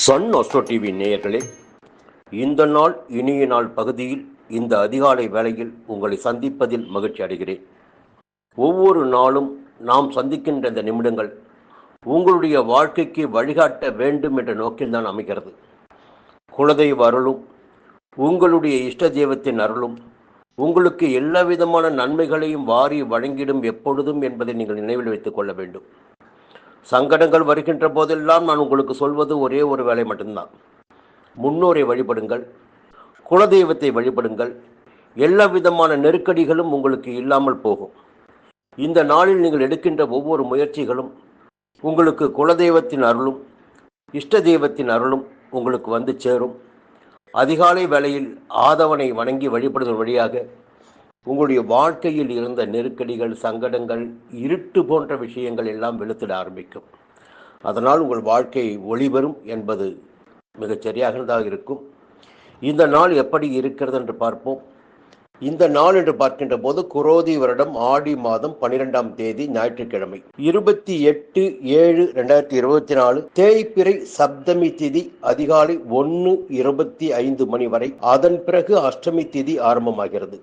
Sun astro TV நேயர்களே இந்த நாள் இனிய நாள் பகுதியில் இந்த அதிகாலை வேளையில் உங்களை சந்திப்பதில் மகிழ்ச்சி அடைகிறேன். ஒவ்வொரு நாளும் நாம் சந்திக்கின்ற இந்த நிமிடங்கள் உங்களுடைய வாழ்க்கைக்கு வழிகாட்ட வேண்டும் என்ற நோக்கில்தான் அமைகிறது. குலதெய்வ அருளும் உங்களுடைய இஷ்ட தெய்வத்தின் அருளும் உங்களுக்கு எல்லா விதமான நன்மைகளையும் வாரி வழங்கிடும் எப்பொழுதும் என்பதை நீங்கள் நினைவில் வைத்துக் கொள்ள வேண்டும். சங்கடங்கள் வருகின்ற போதெல்லாம் நான் உங்களுக்கு சொல்வது ஒரே ஒரு வேலை மட்டும்தான். முன்னோரை வழிபடுங்கள் குலதெய்வத்தை வழிபடுங்கள். எல்லா விதமான நெருக்கடிகளும் உங்களுக்கு இல்லாமல் போகும். இந்த நாளில் நீங்கள் எடுக்கின்ற ஒவ்வொரு முயற்சிகளும் உங்களுக்கு குலதெய்வத்தின் அருளும் இஷ்ட தெய்வத்தின் அருளும் உங்களுக்கு வந்து சேரும். அதிகாலை வேளையில் ஆதவனை வணங்கி வழிபடுவதன் வழியாக உங்களுடைய வாழ்க்கையில் இருந்த நெருக்கடிகள் சங்கடங்கள் இருட்டு போன்ற விஷயங்கள் எல்லாம் வெளுத்திட ஆரம்பிக்கும். அதனால் உங்கள் வாழ்க்கை ஒளிவரும் என்பது மிகச் சரியாகதாக இருக்கும். இந்த நாள் எப்படி இருக்கிறது என்று பார்ப்போம். இந்த நாள் என்று பார்க்கின்ற போது குரோதி வருடம் ஆடி மாதம் பனிரெண்டாம் தேதி ஞாயிற்றுக்கிழமை. இருபத்தி எட்டு ஏழு ரெண்டாயிரத்தி இருபத்தி நாலு தேய்பிறை சப்தமி திதி அதிகாலை ஒன்று இருபத்தி ஐந்து மணி வரை. அதன் பிறகு அஷ்டமி திதி ஆரம்பமாகிறது.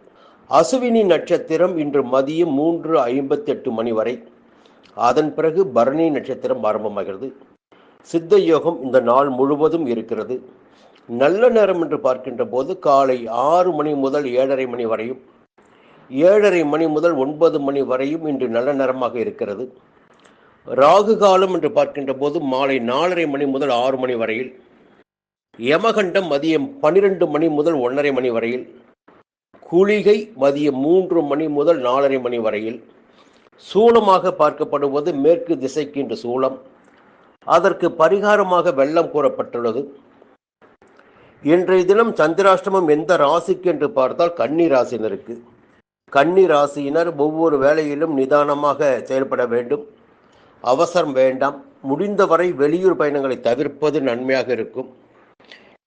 அசுவினி நட்சத்திரம் இன்று மதியம் மூன்று ஐம்பத்தி எட்டு மணி வரை. அதன் பிறகு பரணி நட்சத்திரம் ஆரம்பமாகிறது. சித்த யோகம் இந்த நாள் முழுவதும் இருக்கிறது. நல்ல நேரம் என்று பார்க்கின்ற போது காலை ஆறு மணி முதல் ஏழரை மணி வரையும் ஏழரை மணி முதல் ஒன்பது மணி வரையும் இன்று நல்ல நேரமாக இருக்கிறது. ராகு காலம் என்று பார்க்கின்ற போது மாலை நாலரை மணி முதல் ஆறு மணி வரையில் யமகண்டம் மதியம் பன்னிரெண்டு மணி முதல் ஒன்றரை மணி வரையில் குளிகை மதியம் மூன்று மணி முதல் நாலரை மணி வரையில் சூளமாக பார்க்கப்படுவது மேற்கு திசைக்கு இன்று சூளம் அதற்கு பரிகாரமாக வெள்ளம் கூறப்பட்டுள்ளது. இன்றைய தினம் சந்திராஷ்டமம் எந்த ராசிக்கு என்று பார்த்தால் கன்னி ராசினருக்கு கன்னி ராசியினர் ஒவ்வொரு வேலையிலும் நிதானமாக செயல்பட வேண்டும். அவசரம் வேண்டாம். முடிந்தவரை வெளியூர் பயணங்களை தவிர்ப்பது நன்மையாக இருக்கும்.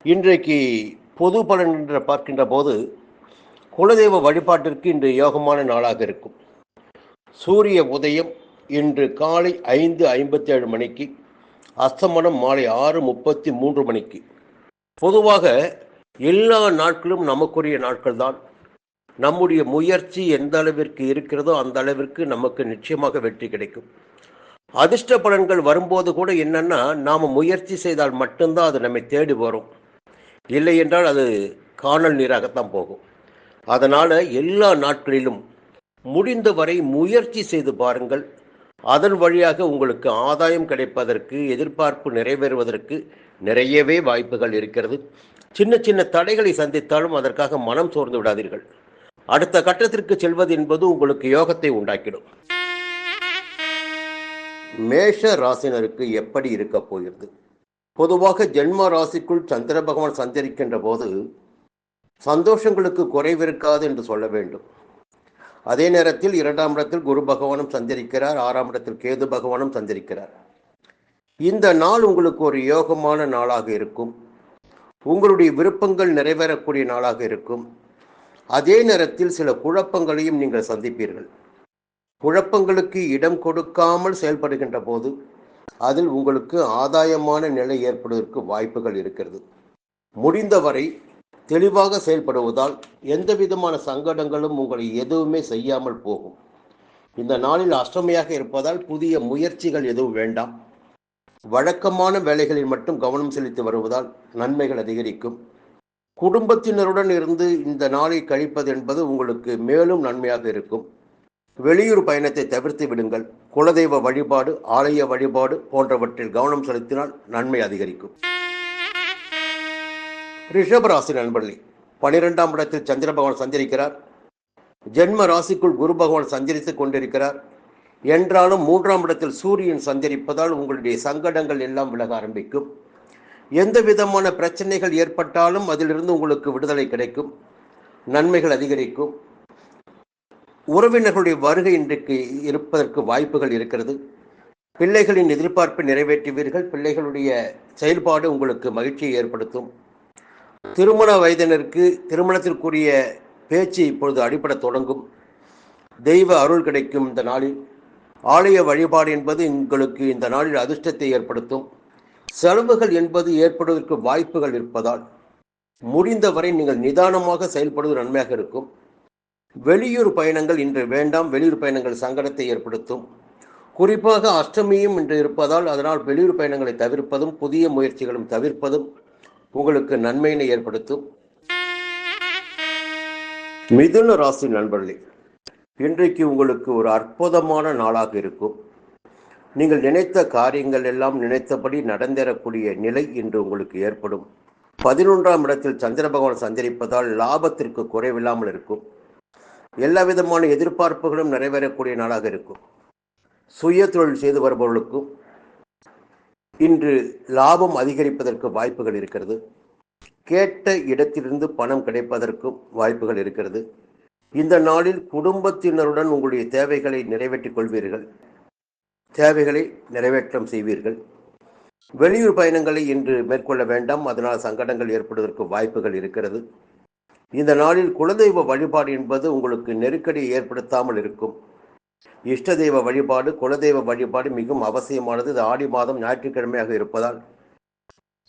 இன்றைக்கு பொது பலன் என்று பார்க்கின்ற போது குலதெய்வ வழிபாட்டிற்கு இன்று யோகமான நாளாக இருக்கும். சூரிய உதயம் இன்று காலை ஐந்து ஐம்பத்தி ஏழு மணிக்கு அஸ்தமனம் மாலை ஆறு முப்பத்தி மூன்று மணிக்கு. பொதுவாக எல்லா நாட்களும் நமக்குரிய நாட்கள் தான் நம்முடைய முயற்சி எந்த அளவிற்கு இருக்கிறதோ அந்த அளவிற்கு நமக்கு நிச்சயமாக வெற்றி கிடைக்கும். அதிர்ஷ்ட பலன்கள் வரும்போது கூட என்னன்னா நாம் முயற்சி செய்தால் மட்டும்தான் அது நம்மை தேடி வரும். இல்லை என்றால் அது காணல் நீராகத்தான் போகும். அதனால் எல்லா நாட்களிலும் முடிந்தவரை முயற்சி செய்து பாருங்கள். அதன் வழியாக உங்களுக்கு ஆதாயம் கிடைப்பதற்கு எதிர்பார்ப்பு நிறைவேறுவதற்கு நிறையவே வாய்ப்புகள் இருக்கிறது. சின்ன சின்ன தடைகளை சந்தித்தாலும் அதற்காக மனம் சோர்ந்து விடாதீர்கள். அடுத்த கட்டத்திற்கு செல்வது என்பது உங்களுக்கு யோகத்தை உண்டாக்கிடும். மேஷ ராசினருக்கு எப்படி இருக்க போகிறது? பொதுவாக ஜென்ம ராசிக்குள் சந்திர பகவான் சஞ்சரிக்கின்ற போது சந்தோஷங்களுக்கு குறைவிருக்காது என்று சொல்ல வேண்டும். அதே நேரத்தில் இரண்டாம் இடத்தில் குரு பகவானும் சஞ்சரிக்கிறார் ஆறாம் இடத்தில் கேது பகவானும் சந்திரிக்கிறார் இந்த நாள் உங்களுக்கு ஒரு யோகமான நாளாக இருக்கும். உங்களுடைய விருப்பங்கள் நிறைவேறக்கூடிய நாளாக இருக்கும். அதே நேரத்தில் சில குழப்பங்களையும் நீங்கள் சந்திப்பீர்கள். குழப்பங்களுக்கு இடம் கொடுக்காமல் செயல்படுகின்ற போது அதில் உங்களுக்கு ஆதாயமான நிலை ஏற்படுவதற்கு வாய்ப்புகள் இருக்கிறது. முடிந்தவரை தெளிவாக செயல்படுவதால் எந்த விதமான சங்கடங்களும் உங்களை எதுவுமே செய்யாமல் போகும். இந்த நாளில் அஷ்டமையாக இருப்பதால் புதிய முயற்சிகள் எதுவும் வேண்டாம். வழக்கமான வேலைகளில் மட்டும் கவனம் செலுத்தி வருவதால் நன்மைகள் அதிகரிக்கும். குடும்பத்தினருடன் இருந்து இந்த நாளை கழிப்பது என்பது உங்களுக்கு மேலும் நன்மையாக இருக்கும். வெளியூர் பயணத்தை தவிர்த்து விடுங்கள். குலதெய்வ வழிபாடு ஆலய வழிபாடு போன்றவற்றில் கவனம் செலுத்தினால் நன்மை அதிகரிக்கும். ரிஷபராசி நண்பர்களே பனிரெண்டாம் இடத்தில் சந்திர பகவான் சஞ்சரிக்கிறார். ஜென்ம ராசிக்குள் குரு பகவான் சஞ்சரித்து கொண்டிருக்கிறார். என்றாலும் மூன்றாம் இடத்தில் சூரியன் சஞ்சரிப்பதால் உங்களுடைய சங்கடங்கள் எல்லாம் விலக ஆரம்பிக்கும். எந்த விதமான பிரச்சனைகள் ஏற்பட்டாலும் அதிலிருந்து உங்களுக்கு விடுதலை கிடைக்கும். நன்மைகள் அதிகரிக்கும். உறவினர்களுடைய வருகை இன்றைக்கு இருப்பதற்கு வாய்ப்புகள் இருக்கிறது. பிள்ளைகளின் எதிர்பார்ப்பை நிறைவேற்றுவீர்கள். பிள்ளைகளுடைய செயல்பாடு உங்களுக்கு மகிழ்ச்சியை ஏற்படுத்தும். திருமண வயதினருக்கு திருமணத்திற்குரிய பேச்சு இப்பொழுது அடிபட தொடங்கும். தெய்வ அருள் கிடைக்கும் இந்த நாளில். ஆலய வழிபாடு என்பது உங்களுக்கு இந்த நாளில் அதிர்ஷ்டத்தை ஏற்படுத்தும். செலவுகள் என்பது ஏற்படுவதற்கு வாய்ப்புகள் இருப்பதால் முடிந்தவரை நீங்கள் நிதானமாக செயல்படுவது நன்மையாக இருக்கும். வெளியூர் பயணங்கள் இன்று வேண்டாம். வெளியூர் பயணங்கள் சங்கடத்தை ஏற்படுத்தும். குறிப்பாக அஷ்டமியும் இன்று இருப்பதால் அதனால் வெளியூர் பயணங்களை தவிர்ப்பதும் புதிய முயற்சிகளும் தவிர்ப்பதும் உங்களுக்கு நன்மையினை ஏற்படுத்தும். மிதுன ராசி நண்பர்களே இன்றைக்கு உங்களுக்கு ஒரு அற்புதமான நாளாக இருக்கும். நீங்கள் நினைத்த காரியங்கள் எல்லாம் நினைத்தபடி நடந்தேறக்கூடிய நிலை இன்று உங்களுக்கு ஏற்படும். பதினொன்றாம் இடத்தில் சந்திர பகவான் சஞ்சரிப்பதால் லாபத்திற்கு குறைவில்லாமல் இருக்கும். எல்லா விதமான எதிர்பார்ப்புகளும் நிறைவேறக்கூடிய நாளாக இருக்கும். சுய தொழில் செய்து வருபவர்களுக்கும் இன்று லாபம் அதிகரிப்பதற்கு வாய்ப்புகள் இருக்கிறது. கேட்ட இடத்திலிருந்து பணம் கிடைப்பதற்கும் வாய்ப்புகள் இருக்கிறது. இந்த நாளில் குடும்பத்தினருடன் உங்களுடைய தேவைகளை நிறைவேற்றிக் கொள்வீர்கள். தேவைகளை நிறைவேற்றம் செய்வீர்கள். வெளியூர் பயணங்களை இன்று மேற்கொள்ள வேண்டாம். அதனால் சங்கடங்கள் ஏற்படுவதற்கு வாய்ப்புகள் இருக்கிறது. இந்த நாளில் குலதெய்வ வழிபாடு என்பது உங்களுக்கு நெருக்கடியை ஏற்படுத்தாமல் இருக்கும். இஷ்ட தெய்வ வழிபாடு குலதெய்வ வழிபாடு மிகவும் அவசியமானது. இது ஆடி மாதம் ஞாயிற்றுக்கிழமையாக இருப்பதால்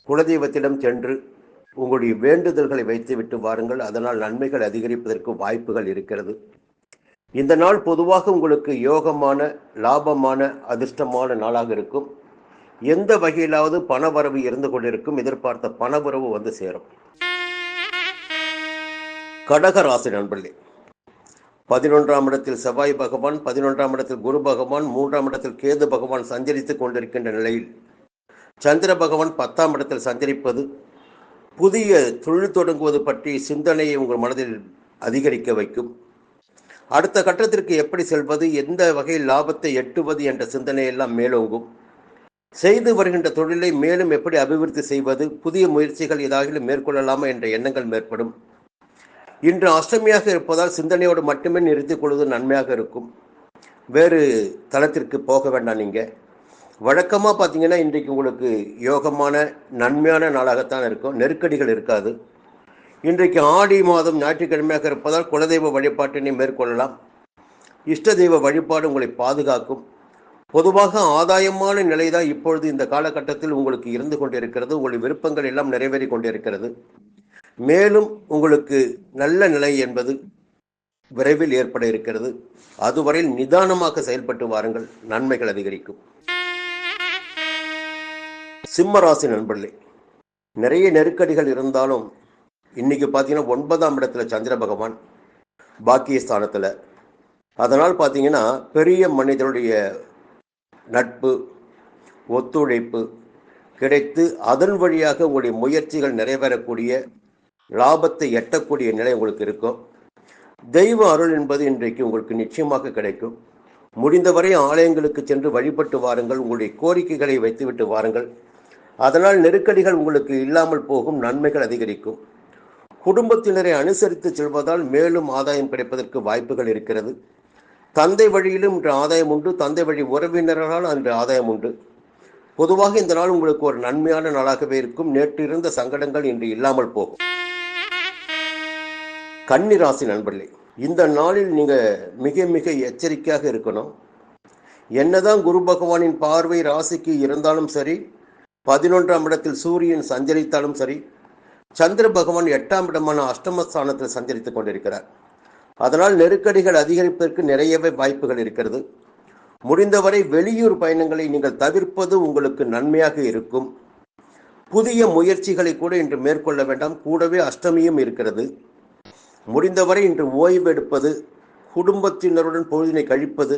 குலதெய்வத்திடம் சென்று உங்களுடைய வேண்டுதல்களை வைத்துவிட்டு வாருங்கள். அதனால் நன்மைகள் அதிகரிப்பதற்கு வாய்ப்புகள் இருக்கிறது. இந்த நாள் பொதுவாக உங்களுக்கு யோகமான லாபமான அதிர்ஷ்டமான நாளாக இருக்கும். எந்த வகையிலாவது பணவரவு இருந்து கொண்டிருக்கும். எதிர்பார்த்த பணவரவு வந்து சேரும். கடகராசி நண்பர்களே பதினொன்றாம் இடத்தில் செவ்வாய் பகவான் பதினொன்றாம் இடத்தில் குரு பகவான் மூன்றாம் இடத்தில் கேது பகவான் சஞ்சரித்துக் கொண்டிருக்கின்ற நிலையில் சந்திர பகவான் பத்தாம் இடத்தில் சஞ்சரிப்பது புதிய தொழில் தொடங்குவது பற்றி சிந்தனையை உங்கள் மனதில் அதிகரிக்க வைக்கும். அடுத்த கட்டத்திற்கு எப்படி செல்வது எந்த வகையில் லாபத்தை எட்டுவது என்ற சிந்தனையெல்லாம் மேலோங்கும். செய்து வருகின்ற தொழிலை மேலும் எப்படி அபிவிருத்தி செய்வது புதிய முயற்சிகள் ஏதாவது மேற்கொள்ளலாமா என்ற எண்ணங்கள் மேற்படும். இன்று அஷ்டமியாக இருப்பதால் சிந்தனையோடு மட்டுமே நிறுத்திக் கொள்வது நன்மையாக இருக்கும். வேறு தளத்திற்கு போக வேண்டாம் நீங்கள் வழக்கமாக பார்த்தீங்கன்னா இன்றைக்கு உங்களுக்கு யோகமான நன்மையான நாளாகத்தான் இருக்கும். நெருக்கடிகள் இருக்காது. இன்றைக்கு ஆடி மாதம் ஞாயிற்றுக்கிழமையாக இருப்பதால் குலதெய்வ வழிபாட்டினை மேற்கொள்ளலாம். இஷ்ட தெய்வ வழிபாடு உங்களை பாதுகாக்கும். பொதுவாக ஆதாயமான நிலை தான் இப்பொழுது இந்த காலகட்டத்தில் உங்களுக்கு இருந்து கொண்டிருக்கிறது. உங்களுடைய விருப்பங்கள் எல்லாம் நிறைவேறி கொண்டிருக்கிறது. மேலும் உங்களுக்கு நல்ல நிலை என்பது விரைவில் ஏற்பட இருக்கிறது. அதுவரையில் நிதானமாக செயல்பட்டு வாருங்கள். நன்மைகள் அதிகரிக்கும். சிம்மராசி நண்பர்களே நிறைய நெருக்கடிகள் இருந்தாலும் இன்னைக்கு பார்த்தீங்கன்னா ஒன்பதாம் இடத்துல சந்திர பகவான் பாக்கியஸ்தானத்தில். அதனால் பார்த்தீங்கன்னா பெரிய மனிதனுடைய நட்பு ஒத்துழைப்பு கிடைத்து அதன் வழியாக உங்களுடைய முயற்சிகள் நிறைவேறக்கூடிய லாபத்தை எட்டக்கூடிய நிலை உங்களுக்கு இருக்கும். தெய்வ அருள் என்பது இன்றைக்கு உங்களுக்கு நிச்சயமாக கிடைக்கும். முடிந்தவரை ஆலயங்களுக்கு சென்று வழிபட்டு வாருங்கள். உங்களுடைய கோரிக்கைகளை வைத்துவிட்டு வாருங்கள். அதனால் நெருக்கடிகள் உங்களுக்கு இல்லாமல் போகும் நன்மைகள் அதிகரிக்கும். குடும்பத்தினரை அனுசரித்து செல்வதால் மேலும் ஆதாயம் கிடைப்பதற்கு வாய்ப்புகள் இருக்கிறது. தந்தை வழியிலும் இன்று ஆதாயம் உண்டு. தந்தை வழி உறவினர்களால் அன்று ஆதாயம் உண்டு. பொதுவாக இந்த நாள் உங்களுக்கு ஒரு நன்மையான நாளாகவே இருக்கும். நேற்று இருந்த சங்கடங்கள் இன்று இல்லாமல் போகும். கன்னிராசி நண்பர்களே இந்த நாளில் நீங்கள் மிக மிக எச்சரிக்கையாக இருக்கணும். என்னதான் குரு பகவானின் பார்வை ராசிக்கு இருந்தாலும் சரி பதினொன்றாம் இடத்தில் சூரியன் சஞ்சரித்தாலும் சரி சந்திர பகவான் எட்டாம் இடமான அஷ்டமஸ்தானத்தில் சஞ்சரித்து கொண்டிருக்கிறார். அதனால் நெருக்கடிகள் அதிகரிப்பதற்கு நிறையவே வாய்ப்புகள் இருக்கிறது. முடிந்தவரை வெளியூர் பயணங்களை நீங்கள் தவிர்ப்பது உங்களுக்கு நன்மையாக இருக்கும். புதிய முயற்சிகளை கூட இன்று மேற்கொள்ள வேண்டாம். கூடவே அஷ்டமியும் இருக்கிறது. முடிந்தவரை இன்று ஓய்வு எடுப்பது குடும்பத்தினருடன் பொழுதினை கழிப்பது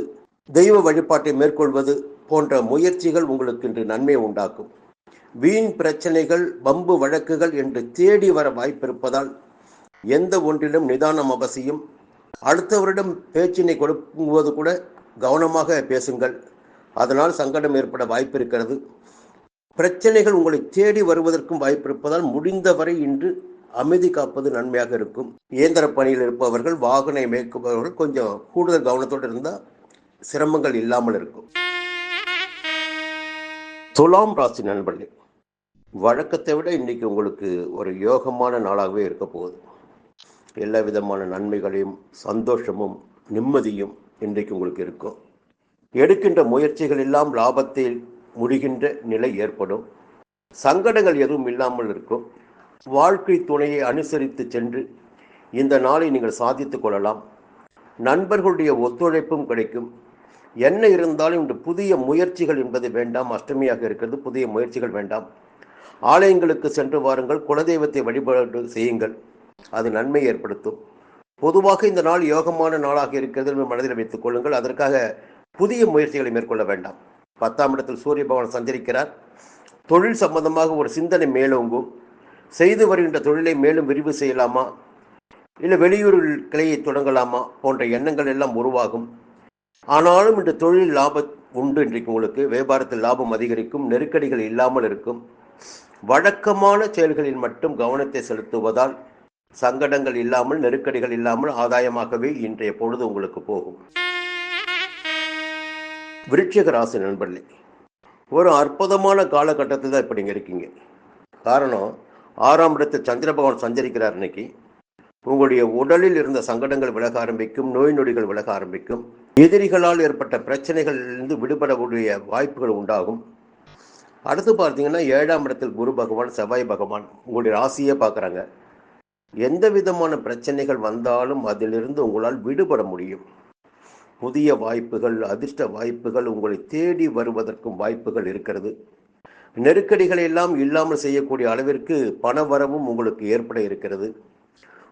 தெய்வ வழிபாட்டை மேற்கொள்வது போன்ற முயற்சிகள் உங்களுக்கு இன்று நன்மை உண்டாக்கும். வீண் பிரச்சனைகள் பம்பு வழக்குகள் என்று தேடி வர வாய்ப்பிருப்பதால் எந்த ஒன்றிலும் நிதானம் அவசியம். அடுத்தவரிடம் பேச்சினை கொடுக்கும்போது கூட கவனமாக பேசுங்கள். அதனால் சங்கடம் ஏற்பட வாய்ப்பு இருக்கிறது பிரச்சனைகள் உங்களை தேடி வருவதற்கும் வாய்ப்பு இருப்பதால் முடிந்தவரை இன்று அமைதி காப்பது நன்மையாக இருக்கும். இயந்திர பணியில் இருப்பவர்கள் வாகனம் மேற்கொள்பவர்கள் கொஞ்சம் கூடுதல் கவனத்தோடு இருந்தால் சிரமங்கள் இல்லாமல் இருக்கும். துலாம் ராசி நண்பர்களே வழக்கத்தை விட இன்னைக்கு உங்களுக்கு ஒரு யோகமான நாளாகவே இருக்க போகுது. எல்லா விதமான நன்மைகளையும் சந்தோஷமும் நிம்மதியும் இன்றைக்கு உங்களுக்கு இருக்கும். எடுக்கின்ற முயற்சிகள் எல்லாம் லாபத்தில் முடிகின்ற நிலை ஏற்படும். சங்கடங்கள் எதுவும் இல்லாமல் இருக்கும். வாழ்க்கை துணையை அனுசரித்து சென்று இந்த நாளை நீங்கள் சாதித்துக் கொள்ளலாம். நண்பர்களுடைய ஒத்துழைப்பும் கிடைக்கும். என்ன இருந்தாலும் இந்த புதிய முயற்சிகள் என்பது வேண்டாம். அஷ்டமியாக இருக்கிறது. புதிய முயற்சிகள் வேண்டாம். ஆலயங்களுக்கு சென்று வாருங்கள். குலதெய்வத்தை வழிபாடு செய்யுங்கள். அது நன்மை ஏற்படுத்தும். பொதுவாக இந்த நாள் யோகமான நாளாக இருக்கிறது என்று மனதில் வைத்துக் கொள்ளுங்கள். அதற்காக புதிய முயற்சிகளை மேற்கொள்ள வேண்டாம். பத்தாம் இடத்தில் சூரிய பகவான் சஞ்சரிக்கிறார். தொழில் சம்பந்தமாக ஒரு சிந்தனை மேலோங்கும். செய்து வருகின்ற தொழிலை மேலும் விரிவு செய்யலாமா? இல்லை வெளியூரில் கிளையை தொடங்கலாமா? போன்ற எண்ணங்கள் எல்லாம் உருவாகும். ஆனாலும் இந்த தொழில் லாபம் உண்டு இன்றைக்கு உங்களுக்கு. வியாபாரத்தில் லாபம் அதிகரிக்கும் நெருக்கடிகள் இல்லாமல் இருக்கும். வழக்கமான செயல்களில் மட்டும் கவனத்தை செலுத்துவதால் சங்கடங்கள் இல்லாமல் நெருக்கடிகள் இல்லாமல் ஆதாயமாகவே இன்றைய பொழுது உங்களுக்கு போகும். விருட்சிக ராசி நண்பர்களே ஒரு அற்புதமான காலகட்டத்தில் தான் இப்போ நீங்கள் இருக்கீங்க. காரணம் ஆறாம் இடத்தில் சந்திர பகவான் சஞ்சரிக்கிறார் இன்னைக்கு. உங்களுடைய உடலில் இருந்த சங்கடங்கள் விலக ஆரம்பிக்கும் நோய் நொடிகள் விலக ஆரம்பிக்கும். எதிரிகளால் ஏற்பட்ட பிரச்சனைகளிலிருந்து விடுபடக்கூடிய வாய்ப்புகள் உண்டாகும். அடுத்து பார்த்தீங்கன்னா ஏழாம் இடத்தில் குரு பகவான் செவ்வாய் பகவான் உங்களுடைய ராசியே பார்க்குறாங்க. எந்த விதமான பிரச்சனைகள் வந்தாலும் அதிலிருந்து உங்களால் விடுபட முடியும். புதிய வாய்ப்புகள் அதிர்ஷ்ட வாய்ப்புகள் உங்களை தேடி வருவதற்கும் வாய்ப்புகள் இருக்கிறது. நெருக்கடிகளை எல்லாம் இல்லாமல் செய்யக்கூடிய அளவிற்கு பண வரவும் உங்களுக்கு ஏற்பட இருக்கிறது.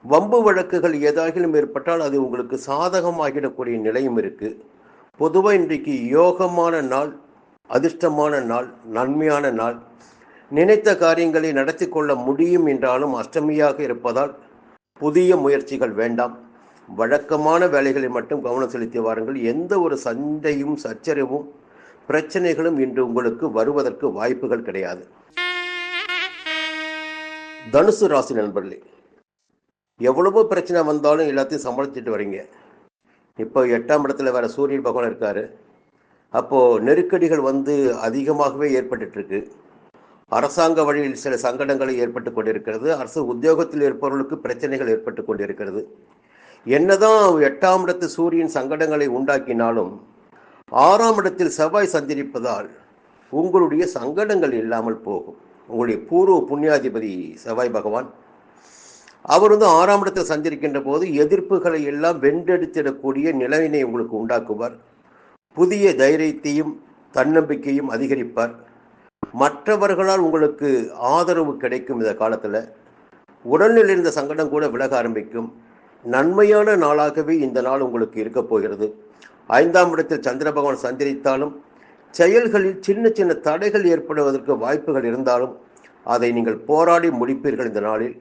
வம்பு வழக்குகள் ஏதாகிலும் ஏற்பட்டால் அது உங்களுக்கு சாதகமாகிடக்கூடிய நிலையும் இருக்குது பொதுவாக இன்றைக்கு யோகமான நாள் அதிர்ஷ்டமான நாள் நன்மையான நாள். நினைத்த காரியங்களை நடத்தி கொள்ள முடியும் என்றாலும் அஷ்டமியாக இருப்பதால் புதிய முயற்சிகள் வேண்டாம். வழக்கமான வேலைகளை மட்டும் கவனம் செலுத்தி வாருங்கள். எந்த ஒரு சண்டையும் சச்சரவும் பிரச்சனைகளும் இன்று உங்களுக்கு வருவதற்கு வாய்ப்புகள் கிடையாது. தனுசு ராசி நண்பர்களே எவ்வளவோ பிரச்சனை வந்தாலும் எல்லாத்தையும் சமாளிச்சுட்டு வரீங்க. இப்போ எட்டாம் இடத்துல வேற சூரியன் பகவான் இருக்காரு. அப்போ நெருக்கடிகள் வந்து அதிகமாகவே ஏற்பட்டுட்டு இருக்கு அரசாங்க வழியில் சில சங்கடங்கள் ஏற்பட்டு கொண்டிருக்கிறது. அரசு உத்தியோகத்தில் இருப்பவர்களுக்கு பிரச்சனைகள் ஏற்பட்டு கொண்டிருக்கிறது. என்னதான் எட்டாம் இடத்து சூரியன் சங்கடங்களை உண்டாக்கினாலும் ஆறாம் இடத்தில் செவ்வாய் சந்திரிப்பதால் உங்களுடைய சங்கடங்கள் இல்லாமல் போகும். உங்களுடைய பூர்வ புண்ணியாதிபதி செவ்வாய் பகவான் அவர் வந்து ஆறாம் இடத்தில் சஞ்சரிக்கின்ற போது எதிர்ப்புகளை எல்லாம் வென்றெடுத்திடக்கூடிய நிலையினை உங்களுக்கு உண்டாக்குவார். புதிய தைரியத்தையும் தன்னம்பிக்கையும் அதிகரிப்பார். மற்றவர்களால் உங்களுக்கு ஆதரவு கிடைக்கும் இந்த காலத்தில். உடல்நிலை இருந்த சங்கடம் கூட விலக ஆரம்பிக்கும். நன்மையான நாளாகவே இந்த நாள் உங்களுக்கு இருக்க போகிறது. ஐந்தாம் இடத்தில் சந்திர பகவான் சந்திரித்தாலும் செயல்களில் சின்ன சின்ன தடைகள் ஏற்படுவதற்கு வாய்ப்புகள் இருந்தாலும் அதை நீங்கள் போராடி முடிப்பீர்கள் இந்த நாளில்.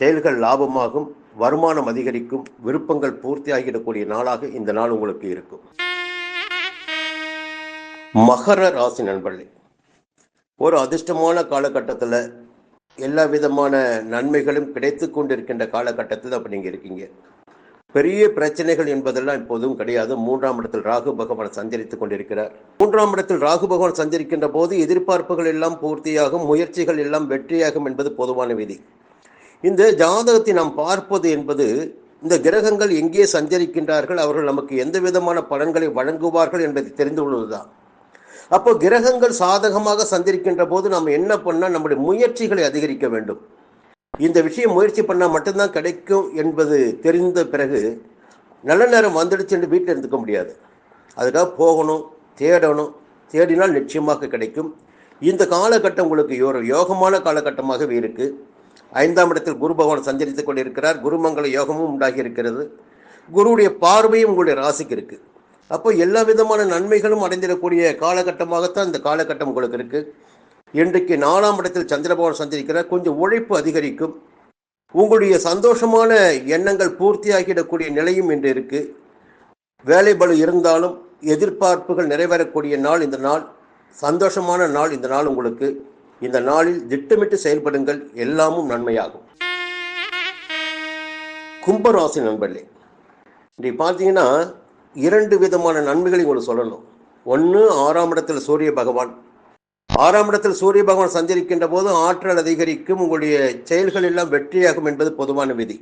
செயல்கள் லாபமாகும் வருமானம் அதிகரிக்கும் விருப்பங்கள் பூர்த்தியாகிடக்கூடிய நாளாக இந்த நாள் உங்களுக்கு இருக்கும். மகர ராசி நண்பர்களே ஒரு அதிர்ஷ்டமான காலகட்டத்தில் எல்லா விதமான நன்மைகளும் கிடைத்து கொண்டிருக்கின்ற காலகட்டத்தில் அப்போ நீங்கள் இருக்கீங்க. பெரிய பிரச்சனைகள் என்பதெல்லாம் இப்போதும் கிடையாது. மூன்றாம் இடத்தில் ராகு பகவான் சஞ்சரித்துக் கொண்டிருக்கிறார். மூன்றாம் இடத்தில் ராகு பகவான் சஞ்சரிக்கின்ற போது எதிர்பார்ப்புகள் எல்லாம் பூர்த்தியாகும் முயற்சிகள் எல்லாம் வெற்றியாகும் என்பது பொதுவான விதி. இந்த ஜாதகத்தை நாம் பார்ப்பது என்பது இந்த கிரகங்கள் எங்கே சஞ்சரிக்கின்றார்கள் அவர்கள் நமக்கு எந்த விதமான பலன்களை வழங்குவார்கள் என்பதை தெரிந்து கொள்வதுதான். அப்போ கிரகங்கள் சாதகமாக சஞ்சரிக்கின்ற போது நாம் என்ன பண்ணால் நம்முடைய முயற்சிகளை அதிகரிக்க வேண்டும். இந்த விஷயம் முயற்சி பண்ணால் மட்டும்தான் கிடைக்கும் என்பது தெரிந்த பிறகு நல்ல நேரம் வந்துடுச்சுன்னு வீட்டில் இருந்துக்க முடியாது. அதுக்காக போகணும் தேடணும். தேடினால் நிச்சயமாக கிடைக்கும். இந்த காலகட்டம் உங்களுக்கு ஒரு யோகமான காலகட்டமாகவே இருக்குது ஐந்தாம் இடத்தில் குரு பகவான் சஞ்சரித்துக் கொண்டிருக்கிறார். குருமங்கள யோகமும் உண்டாகி இருக்கிறது. குருவுடைய பார்வையும் உங்களுடைய ராசிக்கு இருக்குது அப்போ எல்லா விதமான நன்மைகளும் அடைந்திடக்கூடிய காலகட்டமாகத்தான் இந்த காலகட்டம் உங்களுக்கு இருக்குது இன்றைக்கு நாலாம் இடத்தில் சந்திரபவன் பகவான் கொஞ்சம் உழைப்பு அதிகரிக்கும். உங்களுடைய சந்தோஷமான எண்ணங்கள் பூர்த்தியாகிடக்கூடிய நிலையும் இன்று இருக்கு. வேலைபளு இருந்தாலும் எதிர்பார்ப்புகள் நிறைவேறக்கூடிய நாள் இந்த நாள். சந்தோஷமான நாள் இந்த நாள் உங்களுக்கு. இந்த நாளில் திட்டமிட்டு செயல்படுங்கள். எல்லாமும் நன்மையாகும். கும்பராசி நண்பர்களே இன்றைக்கு பார்த்தீங்கன்னா இரண்டு விதமான நன்மைகளை உங்களுக்கு சொல்லணும். ஒன்று ஆறாம் இடத்தில் சூரிய பகவான். ஆறாம் இடத்தில் சூரிய பகவான் சஞ்சரிக்கின்ற போது ஆற்றல் அதிகரிக்கும் உங்களுடைய செயல்கள் எல்லாம் வெற்றியாகும் என்பது பொதுவான விதி.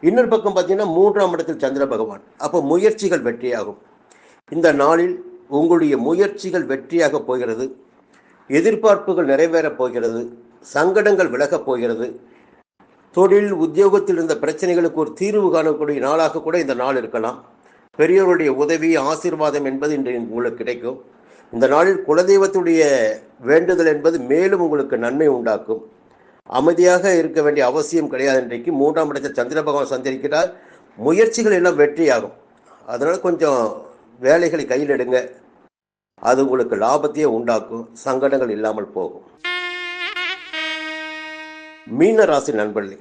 இன்னொரு பக்கம் பார்த்தீங்கன்னா மூன்றாம் இடத்தில் சந்திர பகவான். அப்போ முயற்சிகள் வெற்றியாகும். இந்த நாளில் உங்களுடைய முயற்சிகள் வெற்றியாக போகிறது. எதிர்பார்ப்புகள் நிறைவேறப் போகிறது. சங்கடங்கள் விலகப் போகிறது. தொழில் உத்தியோகத்தில் இருந்த பிரச்சனைகளுக்கு ஒரு தீர்வு காணக்கூடிய நாளாக கூட இந்த நாள் இருக்கலாம். பெரியோருடைய உதவி ஆசீர்வாதம் என்பது இன்று உங்களுக்கு கிடைக்கும். இந்த நாளில் குலதெய்வத்துடைய வேண்டுதல் என்பது மேலும் உங்களுக்கு நன்மை உண்டாக்கும். அமைதியாக இருக்க வேண்டிய அவசியம் கிடையாது இன்றைக்கு. மூன்றாம் இடத்தில் சந்திர பகவான் சந்திரிக்கிறார் முயற்சிகள் எல்லாம் வெற்றியாகும். அதனால் கொஞ்சம் வேலைகளை கையில் எடுங்க. அது உங்களுக்கு லாபத்தையே உண்டாக்கும். சங்கடங்கள் இல்லாமல் போகும். மீன ராசி நண்பர்களே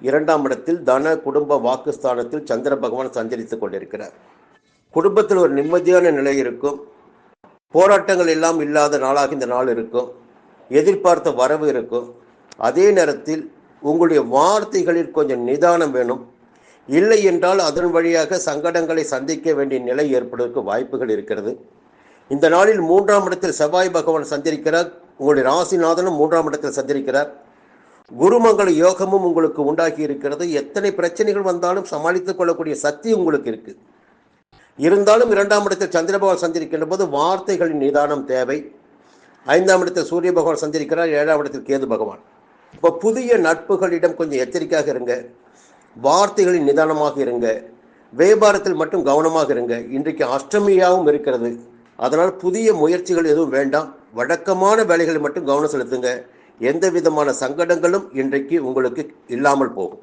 இரண்டாம் இடத்தில் தன குடும்ப வாக்குஸ்தானத்தில் சந்திர பகவான் சஞ்சரித்துக் கொண்டிருக்கிறார். குடும்பத்தில் ஒரு நிம்மதியான நிலை இருக்கும். போராட்டங்கள் எல்லாம் இல்லாத நாளாக இந்த நாள் இருக்கும். எதிர்பார்த்த வரவு இருக்கும். அதே நேரத்தில் உங்களுடைய வார்த்தைகளில் கொஞ்சம் நிதானம் வேணும். இல்லை என்றால் அதன் வழியாக சங்கடங்களை சந்திக்க வேண்டிய நிலை ஏற்படுவதற்கு வாய்ப்புகள் இருக்கிறது. இந்த நாளில் மூன்றாம் இடத்தில் செவ்வாய் பகவான் சந்திருக்கிறார். உங்களுடைய ராசிநாதனும் மூன்றாம் இடத்தில் சந்திருக்கிறார். குருமங்கள யோகமும் உங்களுக்கு உண்டாகி இருக்கிறது. எத்தனை பிரச்சனைகள் வந்தாலும் சமாளித்துக் கொள்ளக்கூடிய சக்தி உங்களுக்கு இருக்குது இருந்தாலும் இரண்டாம் இடத்தில் சந்திர பகவான் போது வார்த்தைகளின் நிதானம் தேவை. ஐந்தாம் இடத்தில் சூரிய பகவான் சஞ்சரிக்கிறார் ஏழாம் இடத்தில் கேது பகவான். இப்போ புதிய நட்புகளிடம் கொஞ்சம் எச்சரிக்கையாக இருங்க. வார்த்தைகளின் நிதானமாக இருங்க. வியாபாரத்தில் மட்டும் கவனமாக இருங்க. இன்றைக்கு அஷ்டமியாகவும் இருக்கிறது. அதனால் புதிய முயற்சிகள் எதுவும் வேண்டாம். வழக்கமான வேலைகளை மட்டும் கவனம் செலுத்துங்க. எந்த விதமான சங்கடங்களும் இன்றைக்கு உங்களுக்கு இல்லாமல் போகும்.